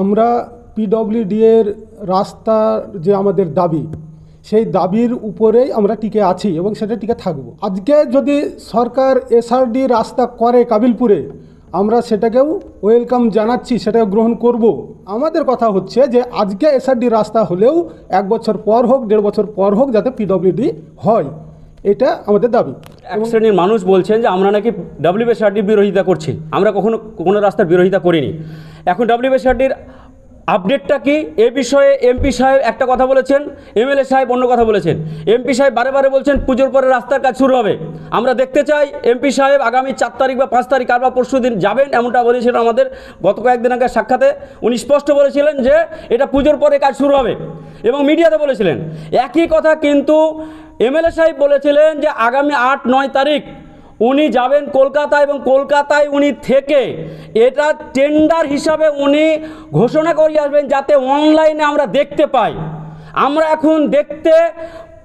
আমরা পিডব্লিউডি এর রাস্তার যে আমাদের দাবি, সেই দাবির উপরেই আমরা টিকে আছি এবং সেটা টিকে থাকব। আজকে যদি সরকার এসআরডি রাস্তা করে কাবিলপুরে, আমরা সেটাকেও ওয়েলকাম জানাচ্ছি সেটাকে গ্রহণ করব। আমাদের কথা হচ্ছে যে, আজকে এসআরডি রাস্তা হলেও এক বছর পর হোক, দেড় বছর পর হোক যাতে পিডব্লিউডি হয়, এটা আমাদের দাবি। এক শ্রেণির মানুষ বলছেন যে, আমরা নাকি ডাব্লিউবিএসআরডির বিরোধিতা করছি। আমরা কখনো কোনো রাস্তার বিরোধিতা করিনি। এখন ডাব্লিউবিএসআরডির আপডেটটা কি? এ বিষয়ে এমপি সাহেব একটা কথা বলেছেন এমএলএ সাহেব অন্য কথা বলেছেন। এমপি সাহেব বারে বারে বলছেন, পুজোর পরে রাস্তার কাজ শুরু হবে। আমরা দেখতে চাই এমপি সাহেব আগামী চার তারিখ বা পাঁচ তারিখ আর বা পরশু দিন যাবেন, এমনটা বলেছিলেন আমাদের গত কয়েকদিন আগে সাক্ষাতে। উনি স্পষ্ট বলেছিলেন যে, এটা পুজোর পরে কাজ শুরু হবে। এবং মিডিয়াতে বলেছিলেন। একই কথা কিন্তু এমএলএ সাহেব বলেছিলেন যে, আগামী আট নয় তারিখ উনি যাবেন কলকাতা এবং কলকাতায় উনি থেকে এটা টেন্ডার হিসাবে উনি ঘোষণা করে আসবেন যাতে অনলাইনে আমরা দেখতে পাই। আমরা এখন দেখতে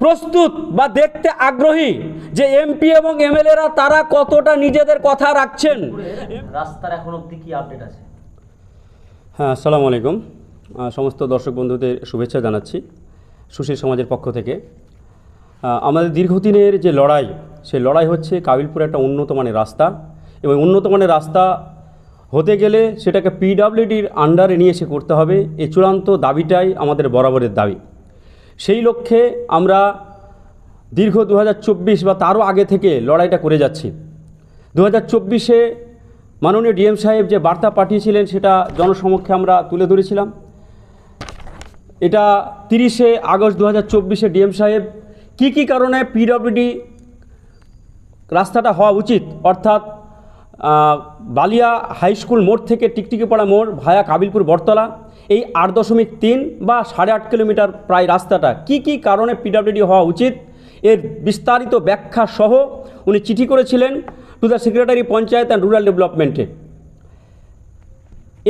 প্রস্তুত বা দেখতে আগ্রহী যে এমপি এবং এমএলএরা তারা কতটা নিজেদের কথা রাখছেন। রাস্তার এখন অবধি কি আপডেট আছে? হ্যাঁ আসসালামু আলাইকুম। সমস্ত দর্শক বন্ধুদের শুভেচ্ছা জানাচ্ছি সুশীল সমাজের পক্ষ থেকে। আমাদের দীর্ঘদিনের যে লড়াই সেই লড়াই হচ্ছে কাবিলপুর একটা উন্নত মানের রাস্তা এবং উন্নত মানের রাস্তা হতে গেলে সেটাকে পিডাব্লিউডির আন্ডারে নিয়ে এসে করতে হবে। এই চূড়ান্ত দাবিটাই আমাদের বরাবরের দাবি। সেই লক্ষ্যে আমরা দীর্ঘ দু হাজার চব্বিশ বা তারও আগে থেকে লড়াইটা করে যাচ্ছি। দু হাজার চব্বিশে মাননীয় ডিএম সাহেব যে বার্তা পাঠিয়েছিলেন সেটা জনসমক্ষে আমরা তুলে ধরেছিলাম। এটা তিরিশে আগস্ট দু হাজার চব্বিশে ডিএম সাহেব কী কী কারণে পিডব্লিউডি রাস্তাটা হওয়া উচিত। অর্থাৎ বালিয়া হাই স্কুল মোড় থেকে টিকটিকিপাড়া মোড় ভায়া কাবিলপুর বটতলা, এই আট দশমিক তিন বা সাড়ে আট কিলোমিটার প্রায় রাস্তাটা কি কি কারণে পিডাব্লিউডি হওয়া উচিত, এর বিস্তারিত ব্যাখ্যা সহ উনি চিঠি করেছিলেন to the secretary panchayat and rural ডেভেলপমেন্টে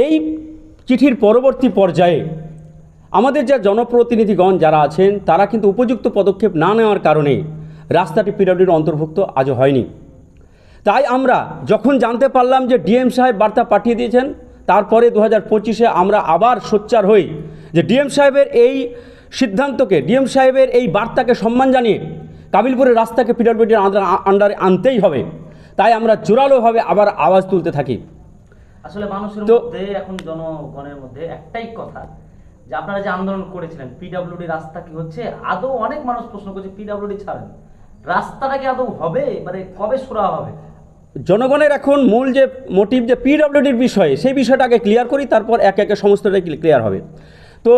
এই চিঠির পরবর্তী পর্যায়ে আমাদের যে জনপ্রতিনিধিগণ যারা আছেন, তারা কিন্তু উপযুক্ত পদক্ষেপ না নেওয়ার কারণে রাস্তাটি পিডব্লিউডির অন্তর্ভুক্ত আজও হয়নি। তাই আমরা যখন জানতে পারলাম যে ডিএম সাহেব বার্তা পাঠিয়ে দিয়েছেন তারপরে দু হাজার পঁচিশে আমরা আবার সোচ্চার হই যে ডিএম সাহেবের এই সিদ্ধান্তকে ডিএম সাহেবের এই বার্তাকে সম্মান জানিয়ে কাবিলপুরের রাস্তাকে পিডব্লিউডির আন্ডারে আনতেই হবে। তাই আমরা জোরালোভাবে আবার আওয়াজ তুলতে থাকি। আসলে মানুষের মধ্যে এখন জনগণের মধ্যে একটাই কথা যে আপনারা যে আন্দোলন করেছিলেন পিডাব্লিউডি রাস্তা কি হচ্ছে? আদৌ অনেক মানুষ প্রশ্ন করছে পিডাব্লিউডি ছাড়েন। রাস্তাটা কি আদৌ হবে? মানে কবে শুরু হবে? জনগণের এখন মূল যে মোটিভ যে পিডব্লিউডির বিষয়ে, সেই বিষয়টা আগে ক্লিয়ার করি, তারপর একে একে সমস্তটাই ক্লিয়ার হবে। তো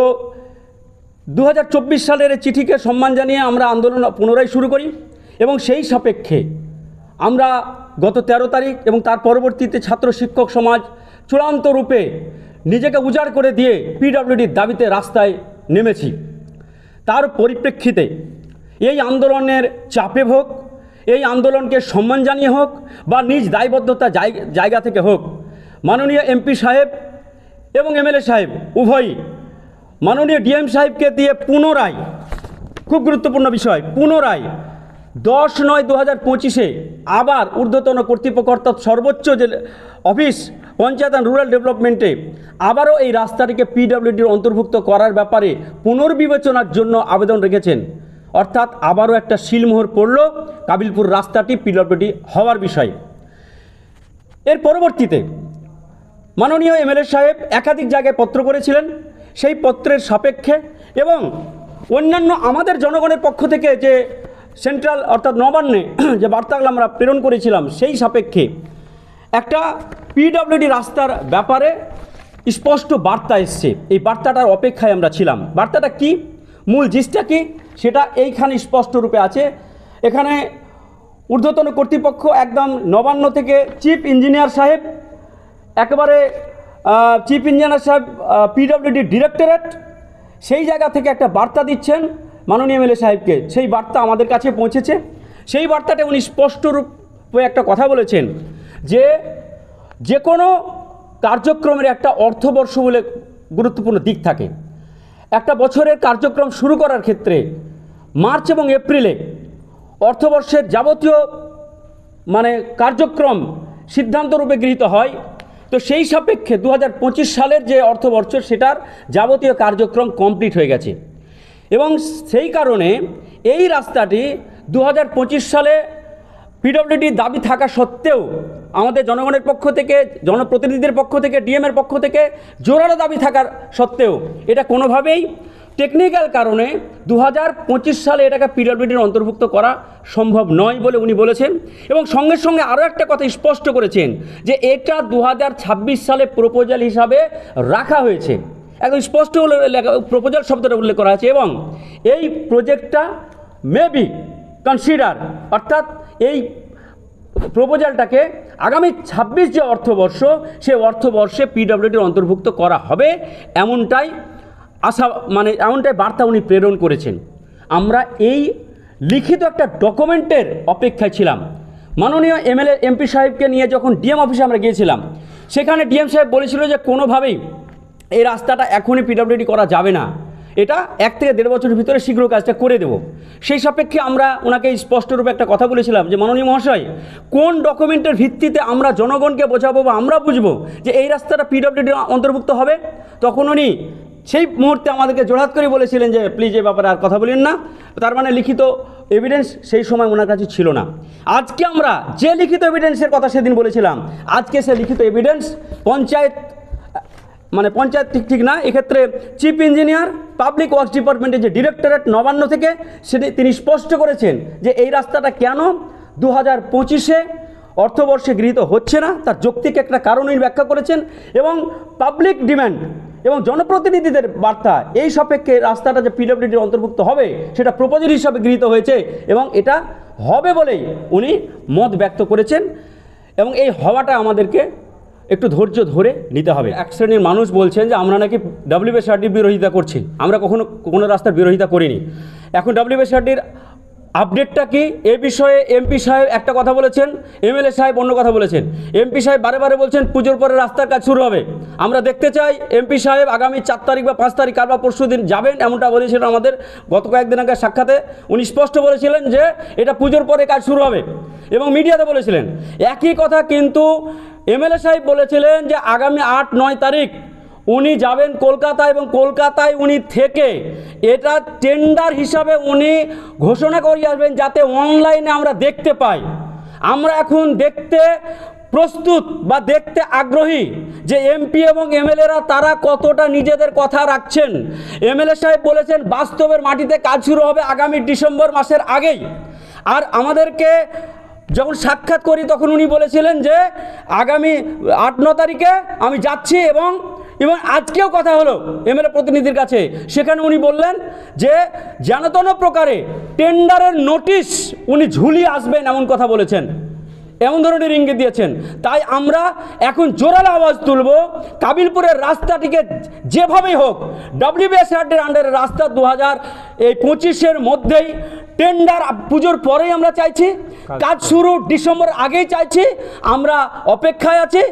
দু হাজার চব্বিশ সালের এই চিঠিকে সম্মান জানিয়ে আমরা আন্দোলন পুনরায় শুরু করি এবং সেই সাপেক্ষে আমরা গত ১৩ তারিখ এবং তার পরবর্তীতে ছাত্র শিক্ষক সমাজ চূড়ান্ত রূপে নিজেকে উজাড় করে দিয়ে পিডব্লিউডির দাবিতে রাস্তায় নেমেছি। তার পরিপ্রেক্ষিতে এই আন্দোলনের চাপে হোক, এই আন্দোলনকে সম্মান জানিয়ে হোক বা নিজ দায়বদ্ধতা জায়গা- থেকে হোক, মাননীয় এমপি সাহেব এবং এমএলএ সাহেব উভয়ই মাননীয় ডিএম সাহেবকে দিয়ে পুনরায়, খুব গুরুত্বপূর্ণ বিষয়, পুনরায় দশ নয় দু হাজার পঁচিশে আবার ঊর্ধ্বতন কর্তৃপক্ষ অর্থাৎ সর্বোচ্চ যে অফিস পঞ্চায়েত অ্যান্ড রুরাল ডেভেলপমেন্টে আবারও এই রাস্তাটিকে পিডব্লিউডির অন্তর্ভুক্ত করার ব্যাপারে পুনর্বিবেচনার জন্য আবেদন রেখেছেন। অর্থাৎ আবারও একটা শিলমোহর পড়ল কাবিলপুর রাস্তাটি পিডব্লিউডি হওয়ার বিষয়ে। এর পরবর্তীতে মাননীয় এমএলএ সাহেব একাধিক জায়গায় পত্র করেছিলেন। সেই পত্রের সাপেক্ষে এবং অন্যান্য আমাদের জনগণের পক্ষ থেকে যে সেন্ট্রাল অর্থাৎ নবান্নে যে বার্তাগুলো আমরা প্রেরণ করেছিলাম, সেই সাপেক্ষে একটা পিডব্লিউডি রাস্তার ব্যাপারে স্পষ্ট বার্তা এসছে। এই বার্তাটার অপেক্ষায় আমরা ছিলাম। বার্তাটা কি? মূল জিসটা কি? সেটা এইখানে স্পষ্ট রূপে আছে। এখানে ঊর্ধ্বতন কর্তৃপক্ষ একদম নবান্ন থেকে চিফ ইঞ্জিনিয়ার সাহেব, একেবারে চিফ ইঞ্জিনিয়ার সাহেব পিডব্লিউডি ডিরেক্টরেট, সেই জায়গা থেকে একটা বার্তা দিচ্ছেন মাননীয় এমএলএ সাহেবকে। সেই বার্তা আমাদের কাছে পৌঁছেছে। সেই বার্তাটা উনি স্পষ্ট রূপে একটা কথা বলেছেন যে যে কোনো কার্যক্রমের একটা অর্থবর্ষ বলে গুরুত্বপূর্ণ দিক থাকে। একটা বছরের কার্যক্রম শুরু করার ক্ষেত্রে মার্চ এবং এপ্রিলে অর্থবর্ষের যাবতীয় মানে কার্যক্রম সিদ্ধান্ত রূপে গৃহীত হয়। তো সেই সাপেক্ষে দু হাজার পঁচিশ সালের যে অর্থবর্ষ, সেটার যাবতীয় কার্যক্রম কমপ্লিট হয়ে গেছে। এবং সেই কারণে এই রাস্তাটি দু হাজার পঁচিশ সালে পিডব্লিউডির দাবি থাকা সত্ত্বেও আমাদের জনগণের পক্ষ থেকে, জনপ্রতিনিধিদের পক্ষ থেকে ডিএমের পক্ষ থেকে জোরালো দাবি থাকার সত্ত্বেও এটা কোনোভাবেই টেকনিক্যাল কারণে দু হাজার পঁচিশ সালে এটাকে পিডব্লিউডির অন্তর্ভুক্ত করা সম্ভব নয় বলে উনি বলেছেন। এবং সঙ্গে সঙ্গে আরও একটা কথা স্পষ্ট করেছেন যে এটা দু হাজার ছাব্বিশ সালে প্রপোজাল হিসাবে রাখা হয়েছে। একদম স্পষ্ট প্রপোজাল শব্দটা উল্লেখ করা আছে এবং এই প্রজেক্টটা মেবি কনসিডার অর্থাৎ এই প্রপোজালটাকে আগামী ছাব্বিশ যে অর্থবর্ষ, সে অর্থবর্ষে পিডব্লিউডির অন্তর্ভুক্ত করা হবে, এমনটাই আশা মানে এমনটাই বার্তা উনি প্রেরণ করেছেন। আমরা এই লিখিত একটা ডকুমেন্টের অপেক্ষায় ছিলাম। মাননীয় এমএলএ, এমপি সাহেবকে নিয়ে যখন ডিএম অফিসে আমরা গিয়েছিলাম, সেখানে ডিএম সাহেব বলেছিল যে কোনোভাবেই এই রাস্তাটা এখনই পিডব্লিউডি করা যাবে না। এটা এক থেকে দেড় বছরের ভিতরে শীঘ্র কাজটা করে দেব। সেই সাপেক্ষে আমরা ওনাকে স্পষ্টরূপে একটা কথা বলেছিলাম যে, মাননীয় মহাশয়, কোন ডকুমেন্টের ভিত্তিতে আমরা জনগণকে বোঝাবো বা আমরা বুঝব যে এই রাস্তাটা পিডব্লিউডির অন্তর্ভুক্ত হবে? তখন উনি সেই মুহূর্তে আমাদেরকে জোড়হাত করে বলেছিলেন যে, প্লিজ এ ব্যাপারে আর কথা বলেন না। তার মানে লিখিত এভিডেন্স সেই সময় ওনার কাছে ছিল না। আজকে আমরা যে লিখিত এভিডেন্সের কথা সেদিন বলেছিলাম, আজকে সে লিখিত এভিডেন্স পঞ্চায়েত মানে পঞ্চায়েত ঠিক ঠিক না, এক্ষেত্রে চিফ ইঞ্জিনিয়ার পাবলিক ওয়ার্কস ডিপার্টমেন্টের যে ডিরেক্টরেট নবান্ন থেকে সেটি তিনি স্পষ্ট করেছেন যে এই রাস্তাটা কেন দু হাজার পঁচিশে অর্থবর্ষে গৃহীত হচ্ছে না, তার যৌক্তিক একটা কারণ উনি ব্যাখ্যা করেছেন এবং পাবলিক ডিম্যান্ড এবং জনপ্রতিনিধিদের বার্তা এই সাপেক্ষে রাস্তাটা যে পিডব্লিউডির অন্তর্ভুক্ত হবে সেটা প্রপোজাল হিসাবে গৃহীত হয়েছে এবং এটা হবে বলেই উনি মত ব্যক্ত করেছেন এবং এই হওয়াটা আমাদেরকে একটু ধৈর্য ধরে নিতে হবে। এক শ্রেণির মানুষ বলছেন যে, আমরা নাকি ডাব্লিউবিএসআরডির বিরোধিতা করছি। আমরা কখনো কোনো রাস্তার বিরোধিতা করিনি। এখন ডাব্লিউবিএসআরডির আপডেটটা কি? এ বিষয়ে এমপি সাহেব একটা কথা বলেছেন, এমএলএ সাহেব অন্য কথা বলেছেন। এমপি সাহেব বারে বারে বলছেন, পুজোর পরে রাস্তার কাজ শুরু হবে। আমরা দেখতে চাই এমপি সাহেব আগামী চার তারিখ বা পাঁচ তারিখ কাল বা পরশু দিন যাবেন, এমনটা বলেছিলেন আমাদের গত কয়েকদিন আগে সাক্ষাতে। উনি স্পষ্ট বলেছিলেন যে, এটা পুজোর পরে কাজ শুরু হবে। এবং মিডিয়াতে বলেছিলেন। একই কথা কিন্তু এমএলএ সাহেব বলেছিলেন যে, আগামী আট নয় তারিখ উনি যাবেন কলকাতা এবং কলকাতায় উনি থেকে এটা টেন্ডার হিসাবে উনি ঘোষণা করে আসবেন যাতে অনলাইনে আমরা দেখতে পাই। আমরা এখন দেখতে প্রস্তুত বা দেখতে আগ্রহী যে এমপি এবং এমএলএরা তারা কতটা নিজেদের কথা রাখছেন। এমএলএ সাহেব বলেছেন, বাস্তবের মাটিতে কাজ শুরু হবে আগামী ডিসেম্বর মাসের আগেই। আর আমাদেরকে যখন সাক্ষাৎ করি তখন উনি বলেছিলেন যে, আগামী আট, ন তারিখে আমি যাচ্ছি এবং এবং আজকেও কথা হলো এমএলএ প্রতিনিধির কাছে। সেখানে উনি বললেন যে যেনতন প্রকারে টেন্ডারের নোটিশ উনি ঝুলিয়ে আসবেন এমন কথা বলেছেন। এমন ধরনের ইঙ্গিত দিয়েছেন। তাই আমরা এখন জোরালো আওয়াজ তুলব। কাবিলপুরের রাস্তাটিকে যেভাবেই হোক ডাব্লিউবিএসআরডির আন্ডারে রাস্তা দু হাজার এই পঁচিশের মধ্যেই টেন্ডার পুজোর পরেই আমরা চাইছি। কাজ শুরু ডিসেম্বর আগেই চাইছি। আমরা অপেক্ষায় আছি।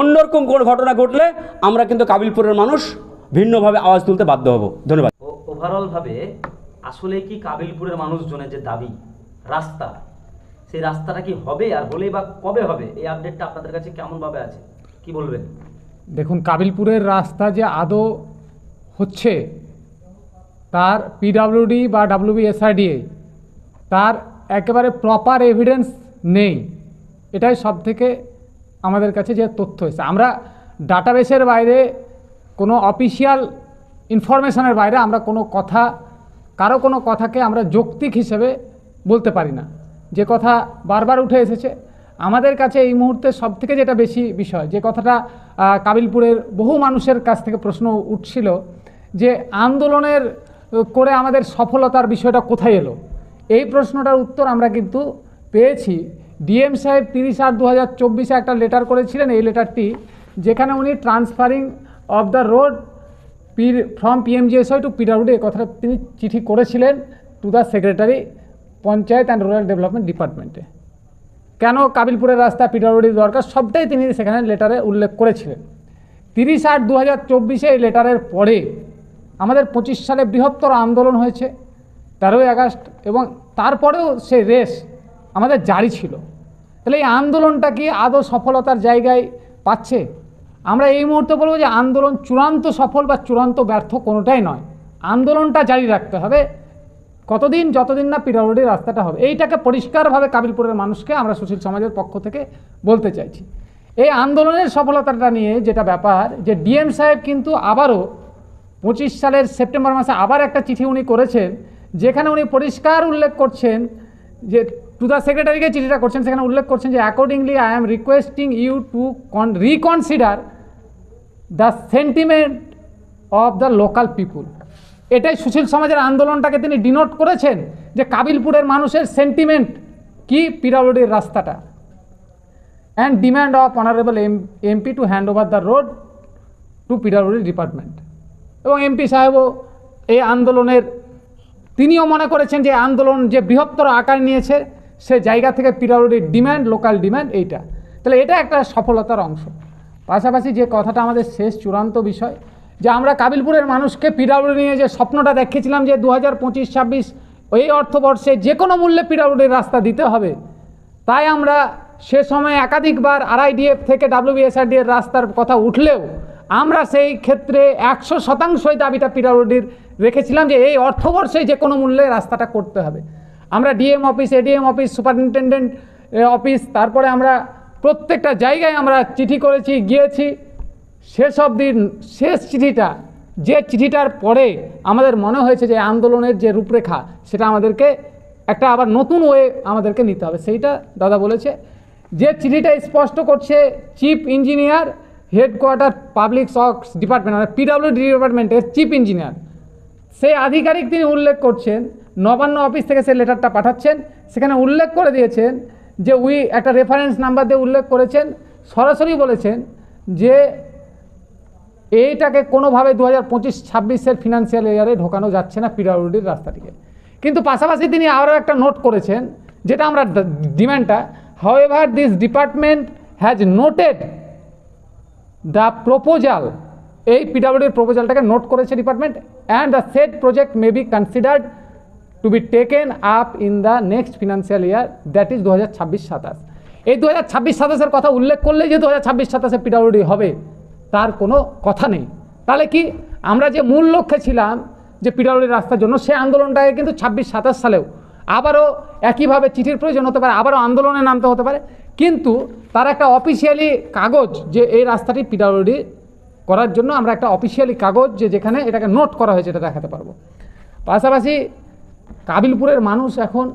অন্যরকম কোনো ঘটনা ঘটলে আমরা কিন্তু কাবিলপুরের মানুষ ভিন্নভাবে আওয়াজ তুলতে বাধ্য হব। ধন্যবাদ। ওভারঅল ভাবে আসলে কি কাবিলপুরের মানুষজনের যে দাবি রাস্তা সেই রাস্তাটা কি হবে আর হলেই বা কবে হবে? এই আপডেটটা আপনাদের কাছে কেমন ভাবে আছে? কি বলবেন? দেখুন কাবিলপুরের রাস্তা যে আদৌ হচ্ছে তার পিডাব্লিউডি বা ডাব্লিউবিএসআরডিএ তার একেবারে প্রপার এভিডেন্স নেই। এটাই সব থেকে আমাদের কাছে যে তথ্য এসেছে। আমরা ডাটাবেসের বাইরে কোনো অফিসিয়াল ইনফরমেশনের বাইরে আমরা কোনো কথা, কারও কোনো কথাকে আমরা যৌক্তিক হিসেবে বলতে পারি না। যে কথা বারবার উঠে এসেছে, আমাদের কাছে এই মুহূর্তে সব থেকে যেটা বেশি বিষয়, যে কথাটা কাবিলপুরের বহু মানুষের কাছ থেকে প্রশ্ন উঠছিল, যে আন্দোলনের করে আমাদের সফলতার বিষয়টা কোথায় এলো? এই প্রশ্নটার উত্তর আমরা কিন্তু পেয়েছি ডিএম সাহেব তিরিশ আট দু হাজার চব্বিশে একটা লেটার করেছিলেন এই লেটারটি যেখানে উনি transferring of the road P from PMGSY to PWD এই কথাটা তিনি চিঠি করেছিলেন to the secretary panchayat and rural development ডিপার্টমেন্টে কেন কাবিলপুরের রাস্তা পিডাব্লিউডি দরকার? সবটাই তিনি সেখানে লেটারে উল্লেখ করেছিলেন। তিরিশ আট দু হাজার চব্বিশে এই লেটারের পরে আমাদের পঁচিশ সালে বৃহত্তর আন্দোলন হয়েছে, তেরোই আগস্ট এবং তারপরেও সেই রেস আমাদের জারি ছিল। তাহলে এই আন্দোলনটা কি আদৌ সফলতার জায়গায় পাচ্ছে? আমরা এই মুহূর্তে বলব যে আন্দোলন চূড়ান্ত সফল বা চূড়ান্ত ব্যর্থ কোনোটাই নয়। আন্দোলনটা জারি রাখতে হবে। কতদিন, যতদিন না পিডব্লিউডি রাস্তাটা হবে, এইটাকে পরিষ্কারভাবে কাবিলপুরের মানুষকে আমরা সুশীল সমাজের পক্ষ থেকে বলতে চাইছি। এই আন্দোলনের সফলতাটা নিয়ে যেটা ব্যাপার, যে ডিএম সাহেব কিন্তু আবারও পঁচিশ সালের সেপ্টেম্বর মাসে আবার একটা চিঠি উনি করেছেন, যেখানে উনি পরিষ্কার উল্লেখ করছেন যে টু দ্য সেক্রেটারিকে চিঠিটা করছেন, সেখানে উল্লেখ করছেন যে accordingly I am requesting you to con reconsider the sentiment of the local people এটাই সুশীল সমাজের আন্দোলনটাকে তিনি ডিনোট করেছেন যে, কাবিলপুরের মানুষের সেন্টিমেন্ট কি পিরাউডির রাস্তাটা। And demand of honourable M MP to hand over the road to PWD department এবং এমপি সাহেবও এই আন্দোলনের, তিনিও মনে করেছেন যে আন্দোলন যে বৃহত্তর আকার নিয়েছে সে জায়গা থেকে পিডাব্লিউডির ডিম্যান্ড লোকাল ডিম্যান্ড এইটা। তাহলে এটা একটা সফলতার অংশ। পাশাপাশি যে কথাটা আমাদের শেষ চূড়ান্ত বিষয়, যে আমরা কাবিলপুরের মানুষকে পিডাব্লিউডি নিয়ে যে স্বপ্নটা দেখেছিলাম যে দু হাজার পঁচিশ, ছাব্বিশ এই অর্থবর্ষে যে কোনো মূল্যে পিডাব্লিউডির রাস্তা দিতে হবে, তাই আমরা সে সময় একাধিকবার আরআইডিএফ থেকে ডাব্লিউবিএসআরডি এর রাস্তার কথা উঠলেও আমরা সেই ক্ষেত্রে একশো শতাংশই দাবিটা পিডাব্লিউডির রেখেছিলাম যে এই অর্থবর্ষে যে কোনো মূল্যে রাস্তাটা করতে হবে। আমরা DM office ADM office superintendent office তারপরে আমরা প্রত্যেকটা জায়গায় আমরা চিঠি করেছি, গিয়েছি। শেষ দিন শেষ চিঠিটা, যে চিঠিটার পরে আমাদের মনে হয়েছে যে আন্দোলনের যে রূপরেখা, সেটা আমাদেরকে একটা আবার নতুন ওয়ে আমাদেরকে নিতে হবে। সেইটা দাদা বলেছে। যে চিঠিটা স্পষ্ট করছে chief engineer headquarter public works department মানে পিডাব্লিউডি ডিপার্টমেন্টের চিফ ইঞ্জিনিয়ার সেই আধিকারিক তিনি উল্লেখ করছেন নবান্ন অফিস থেকে সে লেটারটা পাঠাচ্ছেন। সেখানে উল্লেখ করে দিয়েছেন যে উই একটা রেফারেন্স নাম্বার দিয়ে উল্লেখ করেছেন। সরাসরি বলেছেন যে এইটাকে কোনোভাবে দু হাজার পঁচিশ, ছাব্বিশের ফিনান্সিয়াল ইয়ারে ঢোকানো যাচ্ছে না পিডাব্লিউডির রাস্তাটিকে কিন্তু পাশাপাশি তিনি আরও একটা নোট করেছেন, যেটা আমরা ডিমান্ডটা however this department has noted the proposal এই পিডাব্লিউডির প্রপোজালটাকে নোট করেছে department and the set project may be considered to be taken up in the next financial year that is দু হাজার ছাব্বিশ সাতাশ। এই দু হাজার ছাব্বিশ সাতাশের কথা উল্লেখ করলেই যে দু হাজার ছাব্বিশ সাতাশে পিডাব্লিউডি হবে, তার কোনো কথা নেই। তাহলে কি? আমরা যে মূল লক্ষ্যে ছিলাম যে পিডাব্লিউডির রাস্তার জন্য সেই আন্দোলনটাকে কিন্তু ছাব্বিশ সাতাশ সালেও আবারও একইভাবে চিঠির প্রয়োজন হতে পারে, আবারও আন্দোলনে নামতে হতে পারে। কিন্তু তার একটা অফিসিয়ালি কাগজ যে এই রাস্তাটি পিডাব্লিউডি করার জন্য আমরা একটা অফিসিয়ালি কাগজ যে যেখানে এটাকে নোট করা হয়েছে, এটা দেখাতে পারব। পাশাপাশি কাবিলপুরের মানুষ এখন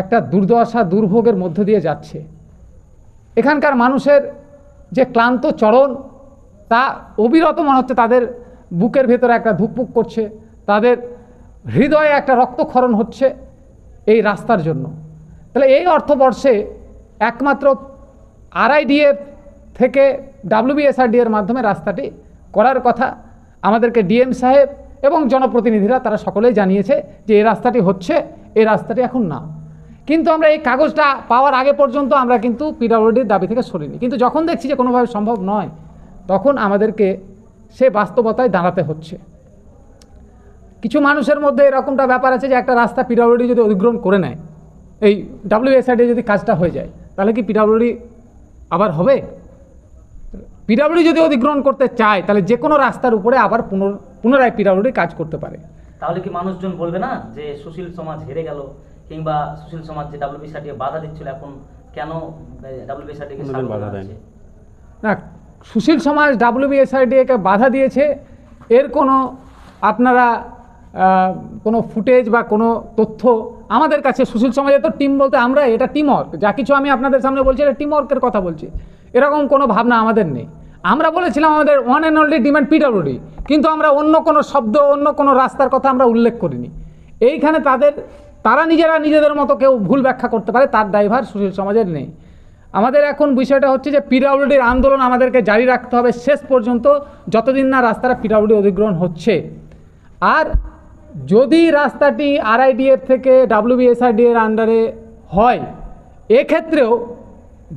একটা দুর্দশা, দুর্ভোগের মধ্য দিয়ে যাচ্ছে। এখানকার মানুষের যে ক্লান্ত চরণ, তা অবিরত মনে হচ্ছে তাদের বুকের ভেতরে একটা ধুকপুক করছে, তাদের হৃদয়ে একটা রক্তক্ষরণ হচ্ছে এই রাস্তার জন্য। তাহলে এই অর্থবর্ষে একমাত্র আরআইডিএফ থেকে ডাব্লিউবিএসআরডি এর মাধ্যমে রাস্তাটি করার কথা আমাদেরকে ডিএম সাহেব এবং জনপ্রতিনিধিরা তারা সকলেই জানিয়েছে যে এই রাস্তাটি হচ্ছে, এই রাস্তাটি এখন না। কিন্তু আমরা এই কাগজটা পাওয়ার আগে পর্যন্ত আমরা কিন্তু পিডাব্লিউডির দাবি থেকে সরিনি। কিন্তু যখন দেখছি যে কোনোভাবে সম্ভব নয়, তখন আমাদেরকে সে বাস্তবতায় দাঁড়াতে হচ্ছে। কিছু মানুষের মধ্যে এরকমটা ব্যাপার আছে যে একটা রাস্তা পিডাব্লিউডি যদি অধিগ্রহণ করে নেয়, এই ডাব্লিউএসআইডি যদি কাজটা হয়ে যায়, তাহলে কি পিডাব্লিউডি আবার হবে? পিডাব্লিউডি যদি অধিগ্রহণ করতে চায়, তাহলে যে কোনো রাস্তার উপরে আবার পুনর পুনরায় পিডাব্লিউডি কাজ করতে পারে। তাহলে কি মানুষজন বলবে না যে সুশীল সমাজ হেরে গেল কিংবা সুশীল সমাজ যে ডাব্লিউবিসিআরটি বাধা দিচ্ছিল এখন কেন ডাব্লিউবিসিআরটি কে কোনোদিন স্বাগত বাধা দেয় না সুশীল সমাজ ডাব্লিউবিএসআইডিকে বাধা দিয়েছে এর কোনো আপনারা কোনো ফুটেজ বা কোনো তথ্য আমাদের কাছে সুশীল সমাজের তো টিম বলতে আমরা এটা টিম ওয়ার্ক যা কিছু আমি আপনাদের সামনে বলছি এটা টিম ওয়ার্কের কথা বলছি। এরকম কোনো ভাবনা আমাদের নেই। আমরা বলেছিলাম আমাদের one and only demand PWD কিন্তু আমরা অন্য কোনো শব্দ, অন্য কোনো রাস্তার কথা আমরা উল্লেখ করিনি। এইখানে তাদের, তারা নিজেরা নিজেদের মতো কেউ ভুল ব্যাখ্যা করতে পারে, তার ড্রাইভার সুশীল সমাজের নেই। আমাদের এখন বিষয়টা হচ্ছে যে পিডাব্লিউডির আন্দোলন আমাদেরকে জারি রাখতে হবে শেষ পর্যন্ত, যতদিন না রাস্তাটা পিডাব্লিউডি অধিগ্রহণ হচ্ছে। আর যদি রাস্তাটি আরআইডিএফ থেকে ডাব্লিউবিএসআরডি এর আন্ডারে হয়, এক্ষেত্রেও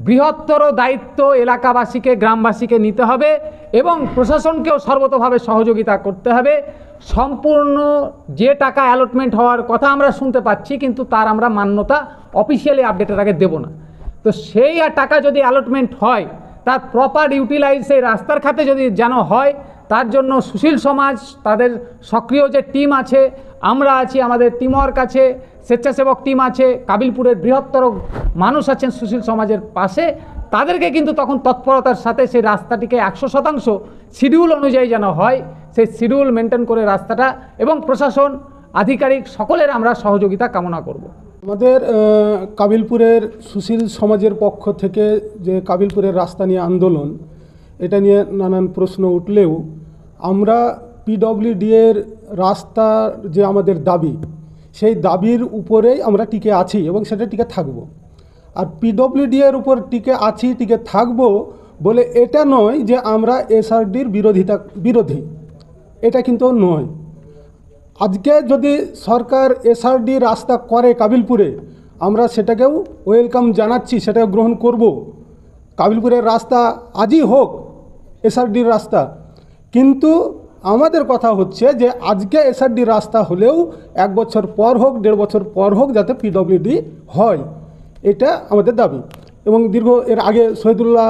বৃহত্তর দায়িত্ব এলাকাবাসীকে, গ্রামবাসীকে নিতে হবে এবং প্রশাসনকেও সর্বতভাবে সহযোগিতা করতে হবে। সম্পূর্ণ যে টাকা অ্যালটমেন্ট হওয়ার কথা আমরা শুনতে পাচ্ছি, কিন্তু তার আমরা মান্যতা অফিসিয়ালি আপডেটের আগে দেব না। তো সেই আর টাকা যদি অ্যালটমেন্ট হয়, তার প্রপার ইউটিলাইজ সেই রাস্তার খাতে যদি যেন হয়, তার জন্য সুশীল সমাজ, তাদের সক্রিয় যে টিম আছে আমরা আছি আমাদের টিমওয়ার্ক আছে স্বেচ্ছাসেবক টিম আছে, কাবিলপুরের বৃহত্তর মানুষ আছেন সুশীল সমাজের পাশে। তাদেরকে কিন্তু তখন তৎপরতার সাথে সেই রাস্তাটিকে একশো শতাংশ শিডিউল অনুযায়ী যেন হয়, সেই শিডিউল মেনটেন করে রাস্তাটা এবং প্রশাসন, আধিকারিক সকলের আমরা সহযোগিতা কামনা করব। আমাদের কাবিলপুরের সুশীল সমাজের পক্ষ থেকে যে কাবিলপুরের রাস্তা নিয়ে আন্দোলন, এটা নিয়ে নানান প্রশ্ন উঠলেও আমরা পিডব্লিউডি এর রাস্তার যে আমাদের দাবি, সেই দাবির উপরেই আমরা টিকে আছি এবং সেটা টিকে থাকব। আর পিডব্লিউডি এর উপর টিকে আছি, টিকে থাকব বলে এটা নয় যে আমরা এসআরডির বিরোধিতা, বিরোধী। এটা কিন্তু নয়। আজকে যদি সরকার এসআরডি রাস্তা করে কাবিলপুরে, আমরা সেটাকেও ওয়েলকাম জানাচ্ছি সেটাকে গ্রহণ করব। কাবিলপুরের রাস্তা আজই হোক এসআরডির রাস্তা। কিন্তু আমাদের কথা হচ্ছে যে আজকে এসআরডি রাস্তা হলেও এক বছর পর হোক, দেড় বছর পর হোক যাতে পিডব্লিউডি হয়। এটা আমাদের দাবি। এবং দীর্ঘ এর আগে শহীদুল্লাহ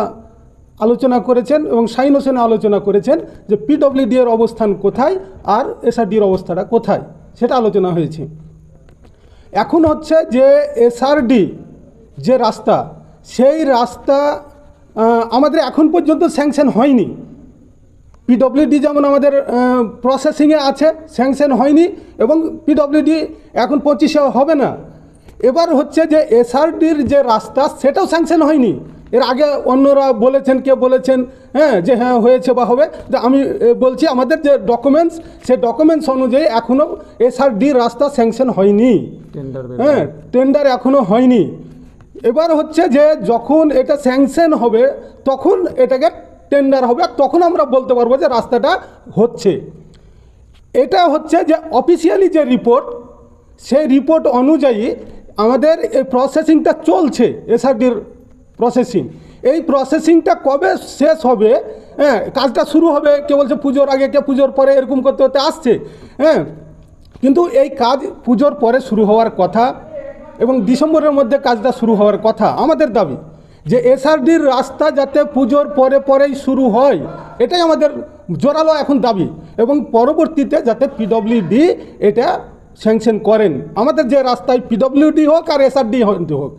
আলোচনা করেছেন এবং শাহিন হোসেন আলোচনা করেছেন যে পিডব্লিউডি এর অবস্থান কোথায় আর এসআরডির অবস্থাটা কোথায়, সেটা আলোচনা হয়েছে। এখন হচ্ছে যে এসআরডি যে রাস্তা, সেই রাস্তা আমাদের এখন পর্যন্ত স্যাংশন হয়নি। পিডব্লিউডি যেমন আমাদের প্রসেসিংয়ে আছে স্যাংশন হয়নি এবং পিডব্লিউডি এখন পঁচিশে হবে না। এবার হচ্ছে যে এসআরডির যে রাস্তা সেটাও স্যাংশন হয়নি। এর আগে অন্যরা বলেছেন কে বলেছেন হ্যাঁ যে হ্যাঁ হয়েছে বা হবে। যে আমি বলছি আমাদের যে ডকুমেন্টস সেই ডকুমেন্টস অনুযায়ী এখনও এসআরডি রাস্তা স্যাংশন হয়নি। হ্যাঁ টেন্ডার এখনও হয়নি। এবার হচ্ছে যে যখন এটা স্যাংশন হবে তখন এটাকে টেন্ডার হবে তখন আমরা বলতে পারব যে রাস্তাটা হচ্ছে। এটা হচ্ছে যে অফিসিয়ালি যে রিপোর্ট সেই রিপোর্ট অনুযায়ী আমাদের এই প্রসেসিংটা চলছে এসআরডির প্রসেসিং এই প্রসেসিংটা কবে শেষ হবে হ্যাঁ কাজটা শুরু হবে কে বলছে পুজোর আগে কে পুজোর পরে এরকম করতে করতে আসছে হ্যাঁ। কিন্তু এই কাজ পুজোর পরে শুরু হওয়ার কথা এবং ডিসেম্বরের মধ্যে কাজটা শুরু হওয়ার কথা, আমাদের দাবি। যে এসআরডির রাস্তা যাতে পুজোর পরে পরেই শুরু হয়, এটাই আমাদের জোরালো এখন দাবি। এবং পরবর্তীতে যাতে পিডব্লিউডি এটা স্যাংশন করেন। আমাদের যে রাস্তায় পিডব্লিউডি হোক আর এসআরডি হোক।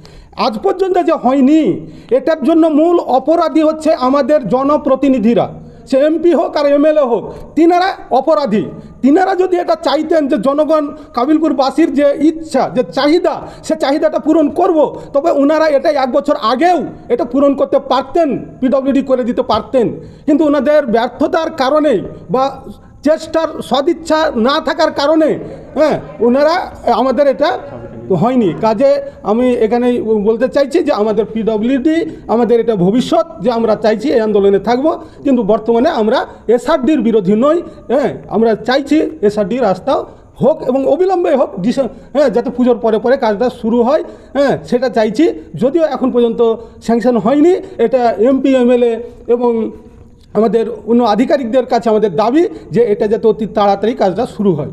আজ পর্যন্ত যে হয়নি, এটার জন্য মূল অপরাধী হচ্ছে আমাদের জনপ্রতিনিধিরা। সে এমপি হোক আর এমএলএ হোক, তিনারা অপরাধী। তিনারা যদি এটা চাইতেন যে জনগণ কাবিলপুরবাসীর যে ইচ্ছা, যে চাহিদা, সে চাহিদাটা পূরণ করব, তবে ওনারা এটা এক বছর আগেও এটা পূরণ করতে পারতেন পিডব্লিউডি করে দিতে পারতেন। কিন্তু ওনাদের ব্যর্থতার কারণে বা চেষ্টার সদিচ্ছা না থাকার কারণে হ্যাঁ ওনারা আমাদের এটা হয়নি। কাজে আমি এখানে বলতে চাইছি যে আমাদের পিডব্লিউডি আমাদের এটা ভবিষ্যৎ যে আমরা চাইছি, এই আন্দোলনে থাকব। কিন্তু বর্তমানে আমরা এসআরডির বিরোধী নই। হ্যাঁ আমরা চাইছি এসআরডি রাস্তাও হোক এবং অবিলম্বে হোক হ্যাঁ যাতে পুজোর পরে পরে কাজটা শুরু হয়। হ্যাঁ সেটা চাইছি। যদিও এখন পর্যন্ত স্যাংশন হয়নি। এটা এমপি এমএলএ এবং আমাদের অন্য আধিকারিকদের কাছে আমাদের দাবি যে এটা যাতে অতি তাড়াতাড়ি কাজটা শুরু হয়।